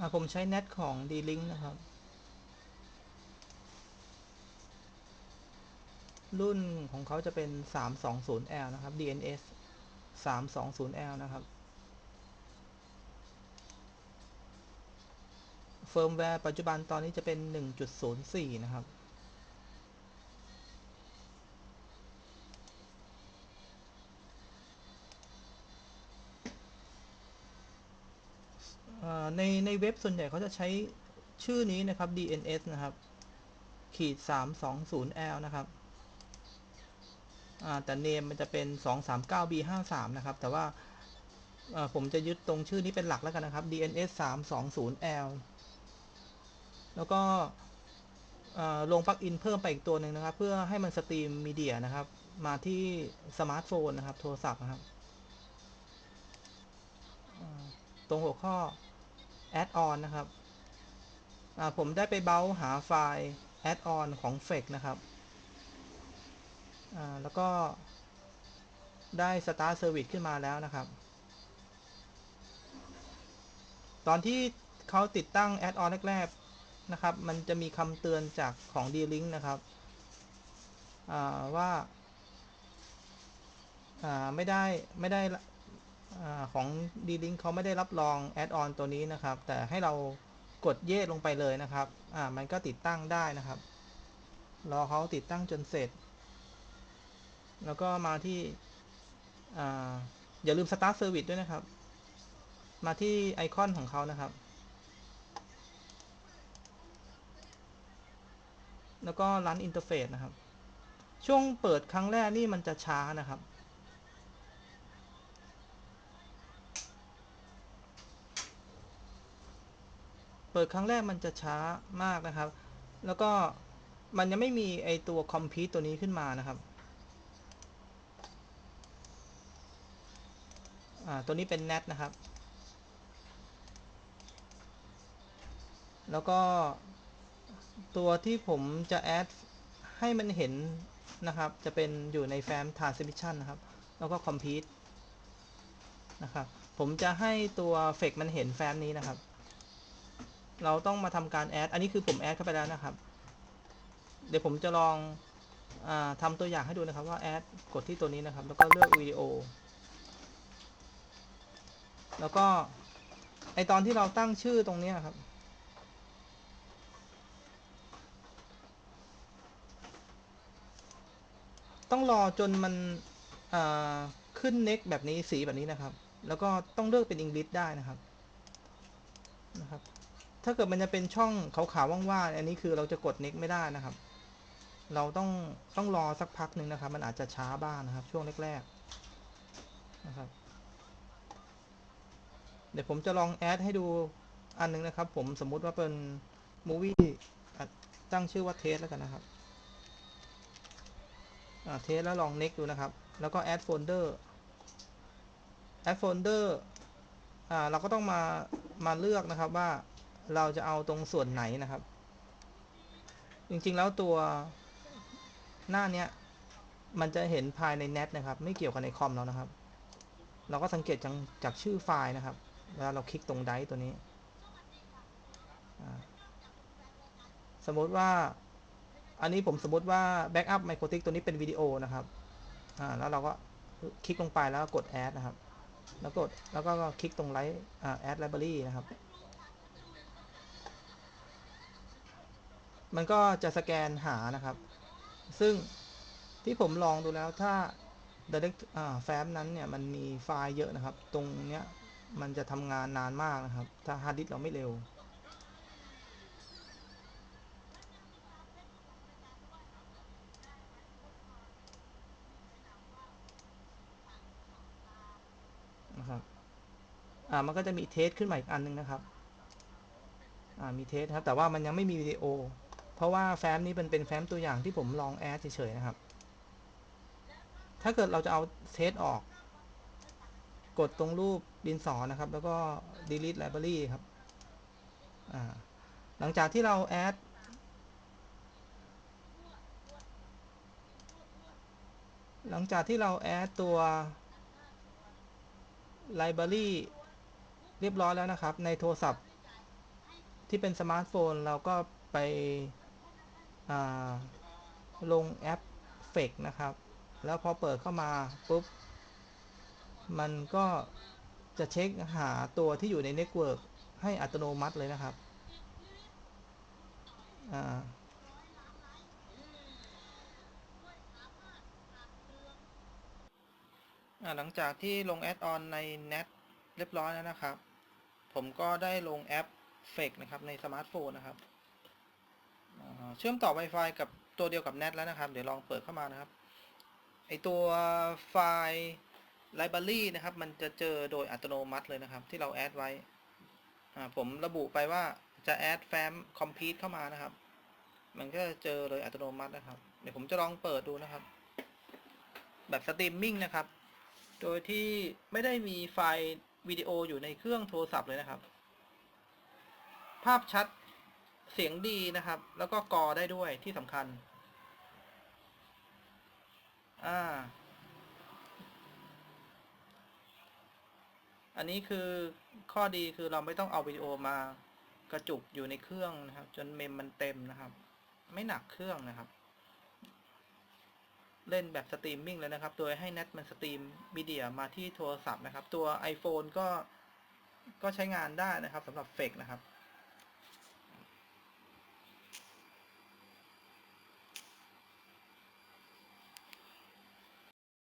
อ่าผมใช้ net ของ D-Link นะครับ รุ่นของเขาจะเป็น 320L นะครับ DNS 320L นะครับ เฟิร์มแวร์ปัจจุบันตอนนี้จะเป็น 1.04 นะครับ เอ่อ ในในเว็บส่วนใหญ่เขาจะใช้ชื่อนี้นะครับ DNS นะครับ ขีด 320L นะครับแต่เนมมันจะเป็น 239B53 นะครับ แต่ว่าผมจะยึดตรงชื่อนี้เป็นหลักแล้วกันนะครับ DNS 320L แล้วก็ลงปลั๊กอินเพิ่มไปอีกตัวหนึ่งนะครับ เพื่อให้มันสตรีมมีเดียนะครับ มาที่สมาร์ทโฟนนะครับ โทรศัพท์นะครับ ตรงหัวข้อ add on นะครับอ่าผมได้ไปเบราว์หาไฟล์ add on ของ f e c นะครับอ่าแล้วก็ได้ start service ขึ้นมาแล้วนะครับ ตอนที่เขาติดตั้ง add on แรกๆนะครับ มันจะมีคำเตือนจากของ D-Link นะครับอ่าว่าอ่าไม่ได้ไม่ได้ อของ D-Link เขาไม่ได้รับรอง add on ตัวนี้นะครับ แต่ให้เรากดเย่ลงไปเลยนะครับ อ่า มันก็ติดตั้งได้นะครับ รอเขาติดตั้งจนเสร็จ แล้วก็มาที่ อ่า อย่าลืม start service ด้วยนะครับ มาที่ไอคอนของเขานะครับ แล้วก็รันอินเทอร์เฟซนะครับ ช่วงเปิดครั้งแรกนี่มันจะช้านะครับ เปิดครั้งแรกมันจะช้ามากนะครับ แล้วก็มันยังไม่มีไอตัวคอมพิวตัวนี้ขึ้นมานะครับตัวนี้เป็น NAT นะครับ แล้วก็ตัวที่ผมจะแอดให้มันเห็นนะครับ จะเป็นอยู่ในแฟ้ม transmission นะครับ แล้วก็ compete นะครับ ผมจะให้ตัวเฟกมันเห็นแฟ้มนี้นะครับ เราต้องมาทำการแอด อันนี้คือผมแอดเข้าไปแล้วนะครับ เดี๋ยวผมจะลองอทำตัวอย่างให้ดูนะครับว่าแอดกดที่ตัวนี้นะครับ แล้วก็เลือกวิดีโอ แล้วก็ไอตอนที่เราตั้งชื่อตรงนี้ครับ ต้องรอจนมันขึ้นเน็กแบบนี้สีแบบนี้นะครับ แล้วก็ต้องเลือกเป็นอังกฤษได้นะครับนะครับ ถ้าเกิดมันจะเป็นช่องขาวๆว่างๆ อันนี้คือเราจะกดเน็กไม่ได้นะครับ เราต้องต้องรอสักพักหนึ่งนะครับ มันอาจจะช้าบ้างนะครับ ช่วงแรกๆนะครับ เดี๋ยวผมจะลองแอดให้ดูอันหนึงนะครับ ผมสมมุติว่าเป็นมูวี่ตั้งชื่อว่าเทสแล้วกันนะครับเทสแล้วลอง next ดูนะครับ แล้วก็ add folder add folder อ่าเราก็ต้องมามาเลือกนะครับว่า เราจะเอาตรงส่วนไหนนะครับ จริงๆแล้วตัวหน้าเนี้ยมันจะเห็นภายใน net นะครับ ไม่เกี่ยวกับในคอมเรานะครับ เราก็สังเกตจากจากชื่อไฟล์นะครับเวลาเราคลิกตรงไดตัวนี้ สมมติว่า อันนี้ผมสมมติว่า Backup m i c r o t i c ตัวนี้เป็นวิดีโอนะครับแล้วเราก็คลิกลงไปแล้วกด Add นะครับ แล้วกดแล้วก็คลิกตรง Right อ่า Add Library นะครับ มันก็จะสแกนหานะครับ ซึ่งที่ผมลองดูแล้วถ้า Direct แฟ้มนั้นเนี่ยมันมีไฟล์เยอะนะครับ ตรงเนี้ยมันจะทำงานนานมากนะครับ ถ้าฮาร์ดดิสก์เราไม่เร็ว นะครับอ่ามันก็จะมีเทสขึ้นมาอีกอันหนึงนะครับ อ่ามีเทสครับ แต่ว่ามันยังไม่มีวิดีโอ เพราะว่าแฟ้มนี้เป็นเป็นแฟ้มตัวอย่างที่ผมลองแอดเฉยๆนะครับ ถ้าเกิดเราจะเอาเทสออก กดตรงรูปดินสอนะครับ แล้วก็ delete library ครับ หลังจากที่เราแอดหลังจากที่เราแอดตัว library เรียบร้อยแล้วนะครับ ในโทรศัพท์ที่เป็นสมาร์ทโฟนเราก็ไป ลงแอปเฟกนะครับ แล้วพอเปิดเข้ามาปุ๊บ มันก็จะเช็คหาตัวที่อยู่ในเน็ตเวิร์กให้อัตโนมัติเลยนะครับ อ่าหลังจากที่ลงแอดออนใน Net เรียบร้อยแล้วนะครับ ผมก็ได้ลงแอป f a k นะครับ ในสมาร์ทโฟนนะครับ เชื่อมต่อ Wi-Fi กับตัวเดียวกับ Net แล้วนะครับ เดี๋ยวลองเปิดเข้ามานะครับ ไอตัวไฟล์ Library นะครับ มันจะเจอโดยอัตโนมัติเลยนะครับ ที่เราแอดไว้ ผมระบุไปว่าจะแอดแฟ้ม complete เข้ามานะครับ มันก็จะเจอเลยอัตโนมัตินะครับ เดี๋ยวผมจะลองเปิดดูนะครับ แบบสตรีมมิ่งนะครับ โดยที่ไม่ได้มีไฟล์วิดีโออยู่ในเครื่องโทรศัพท์เลยนะครับ ภาพชัด เสียงดีนะครับ แล้วก็กอได้ด้วยที่สำคัญ อ่า อันนี้คือข้อดีคือเราไม่ต้องเอาวิดีโอมากระจุกอยู่ในเครื่องนะครับ จนเมมมันเต็มนะครับ ไม่หนักเครื่องนะครับ เล่นแบบสตรีมมิ่งเลยนะครับ โดยให้ Net มันสตรีมมีเดียมาที่โทรศัพท์นะครับ ตัว iPhone ก็ก็ใช้งานได้นะครับสำหรับเฟกนะครับ